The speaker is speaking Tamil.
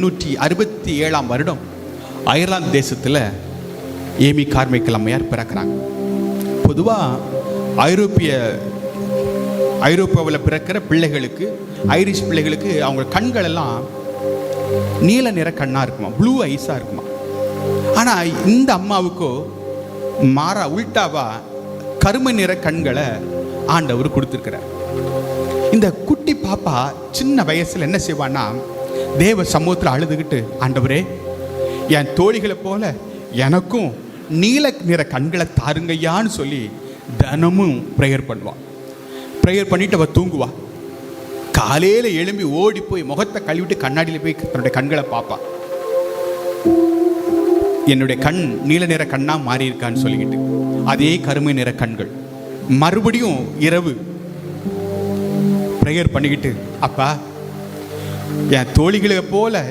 எண்ணூற்றி அறுபத்தி ஏழாம் வருடம் அயர்லாந்து தேசத்தில் ஏமி கார்மைக்கல் அம்மையார் பிறக்கிறாங்க. பொதுவாக ஐரோப்பிய ஐரோப்பாவில் பிறக்கிற பிள்ளைகளுக்கு ஐரிஷ் பிள்ளைகளுக்கு அவங்க கண்கள் எல்லாம் நீல நிற கண்ணாக இருக்குமா? ப்ளூ ஐஸாக இருக்குமா? ஆனால் இந்த அம்மாவுக்கோ மாறா உல்டாவா கருமை நிற கண்களை ஆண்டவர் கொடுத்துருக்கிறார். இந்த குட்டி பாப்பா சின்ன வயசில் என்ன செய்வான்னா தேவ சமூகத்தில் அழுதுகிட்டு ஆண்டவரே என் தோழிகளை போல எனக்கும் நீல நிற கண்களை தாருங்கய்யான்னு சொல்லி தினமும் ப்ரேயர் பண்ணுவான் ப்ரேயர் பண்ணிட்டு அவள் தூங்குவா. காலையில் எழும்பி ஓடி போய் முகத்தை கழுவிட்டு கண்ணாடியில் போய் தன்னுடைய கண்களை பார்ப்பான் என்னுடைய கண் நீல நிற கண்ணா மாறியிருக்கான்னு சொல்லிக்கிட்டு அதே கருமை நிற கண்கள். மறுபடியும் இரவு ப்ரேயர் பண்ணிக்கிட்டு அப்பா என் தோழிகளை போல